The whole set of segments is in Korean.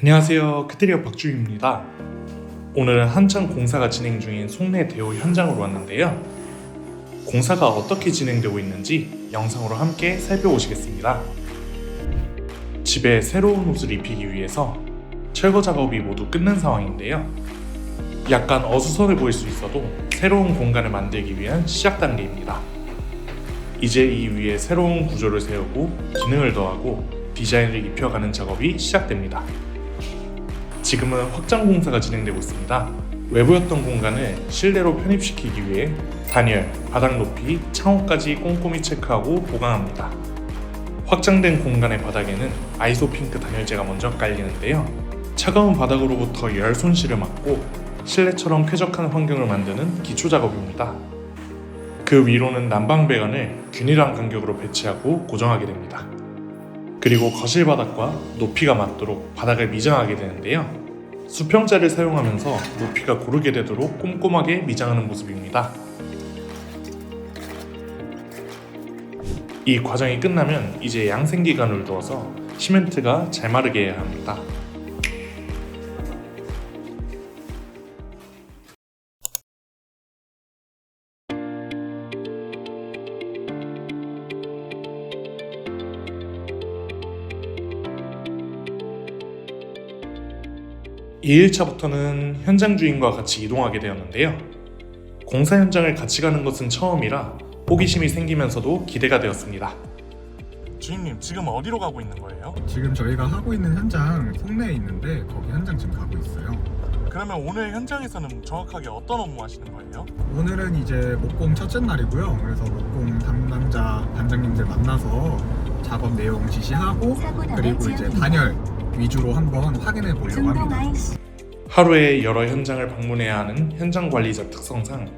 안녕하세요. 크테리어 박주희입니다. 오늘은 한창 공사가 진행 중인 송내 대호 현장으로 왔는데요. 공사가 어떻게 진행되고 있는지 영상으로 함께 살펴보시겠습니다. 집에 새로운 옷을 입히기 위해서 철거 작업이 모두 끝난 상황인데요. 약간 어수선해 보일 수 있어도 새로운 공간을 만들기 위한 시작 단계입니다. 이제 이 위에 새로운 구조를 세우고 기능을 더하고 디자인을 입혀가는 작업이 시작됩니다. 지금은 확장 공사가 진행되고 있습니다. 외부였던 공간을 실내로 편입시키기 위해 단열, 바닥 높이, 창호까지 꼼꼼히 체크하고 보강합니다. 확장된 공간의 바닥에는 아이소 핑크 단열재가 먼저 깔리는데요. 차가운 바닥으로부터 열 손실을 막고 실내처럼 쾌적한 환경을 만드는 기초 작업입니다. 그 위로는 난방 배관을 균일한 간격으로 배치하고 고정하게 됩니다. 그리고 거실 바닥과 높이가 맞도록 바닥을 미장하게 되는데요. 수평자를 사용하면서 높이가 고르게 되도록 꼼꼼하게 미장하는 모습입니다. 이 과정이 끝나면 이제 양생기관을 두어서 시멘트가 잘 마르게 해야 합니다. 이 1차부터는 현장 주인과 같이 이동하게 되었는데요. 공사 현장을 같이 가는 것은 처음이라 호기심이 생기면서도 기대가 되었습니다. 주인님, 지금 어디로 가고 있는 거예요? 지금 저희가 하고 있는 현장 송내에 있는데 거기 현장 지금 가고 있어요. 그러면 오늘 현장에서는 정확하게 어떤 업무 하시는 거예요? 오늘은 이제 목공 첫째 날이고요. 그래서 목공 담당자 반장님들 만나서 작업 내용 지시하고 그리고 이제 단열 위주로 한번 확인해 보려고 합니다. 하루에 여러 현장을 방문해야 하는 현장 관리자 특성상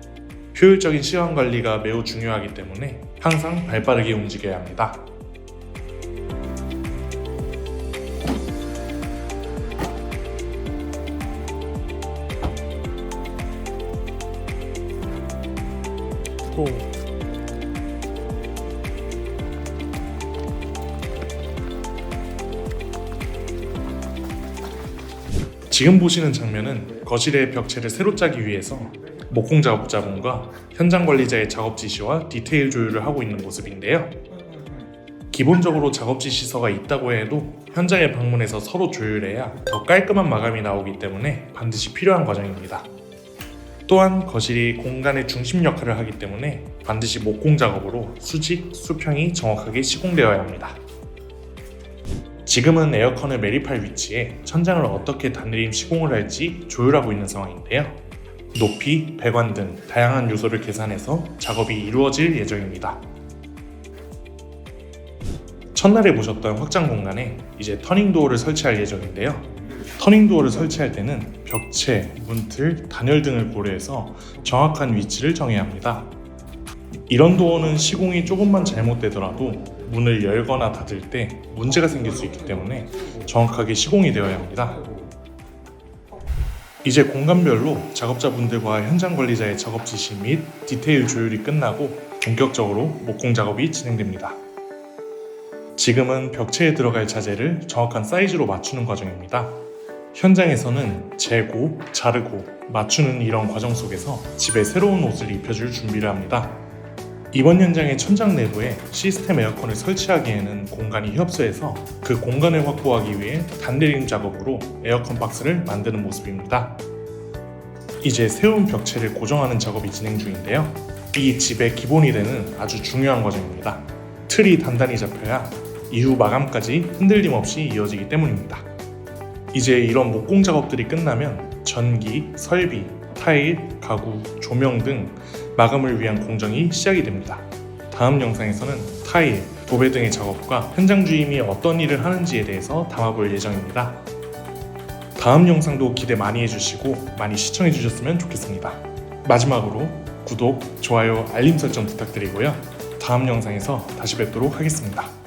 효율적인 시간 관리가 매우 중요하기 때문에 항상 발 빠르게 움직여야 합니다. 고. 지금 보시는 장면은 거실의 벽체를 새로 짜기 위해서 목공 작업자분과 현장 관리자의 작업 지시와 디테일 조율을 하고 있는 모습인데요. 기본적으로 작업 지시서가 있다고 해도 현장에 방문해서 서로 조율해야 더 깔끔한 마감이 나오기 때문에 반드시 필요한 과정입니다. 또한 거실이 공간의 중심 역할을 하기 때문에 반드시 목공 작업으로 수직, 수평이 정확하게 시공되어야 합니다. 지금은 에어컨을 매립할 위치에 천장을 어떻게 단내림 시공을 할지 조율하고 있는 상황인데요. 높이, 배관 등 다양한 요소를 계산해서 작업이 이루어질 예정입니다. 첫날에 보셨던 확장 공간에 이제 터닝 도어를 설치할 예정인데요. 터닝 도어를 설치할 때는 벽체, 문틀, 단열 등을 고려해서 정확한 위치를 정해야 합니다. 이런 도어는 시공이 조금만 잘못되더라도 문을 열거나 닫을 때 문제가 생길 수 있기 때문에 정확하게 시공이 되어야 합니다. 이제 공간별로 작업자분들과 현장 관리자의 작업 지시 및 디테일 조율이 끝나고 본격적으로 목공 작업이 진행됩니다. 지금은 벽체에 들어갈 자재를 정확한 사이즈로 맞추는 과정입니다. 현장에서는 재고, 자르고, 맞추는 이런 과정 속에서 집에 새로운 옷을 입혀줄 준비를 합니다. 이번 현장의 천장 내부에 시스템 에어컨을 설치하기에는 공간이 협소해서 그 공간을 확보하기 위해 단내림 작업으로 에어컨 박스를 만드는 모습입니다. 이제 세운 벽체를 고정하는 작업이 진행 중인데요. 이 집의 기본이 되는 아주 중요한 과정입니다. 틀이 단단히 잡혀야 이후 마감까지 흔들림 없이 이어지기 때문입니다. 이제 이런 목공 작업들이 끝나면 전기, 설비, 타일, 가구, 조명 등 마감을 위한 공정이 시작이 됩니다. 다음 영상에서는 타일, 도배 등의 작업과 현장 주임이 어떤 일을 하는지에 대해서 담아볼 예정입니다. 다음 영상도 기대 많이 해주시고 많이 시청해 주셨으면 좋겠습니다. 마지막으로 구독, 좋아요, 알림 설정 부탁드리고요. 다음 영상에서 다시 뵙도록 하겠습니다.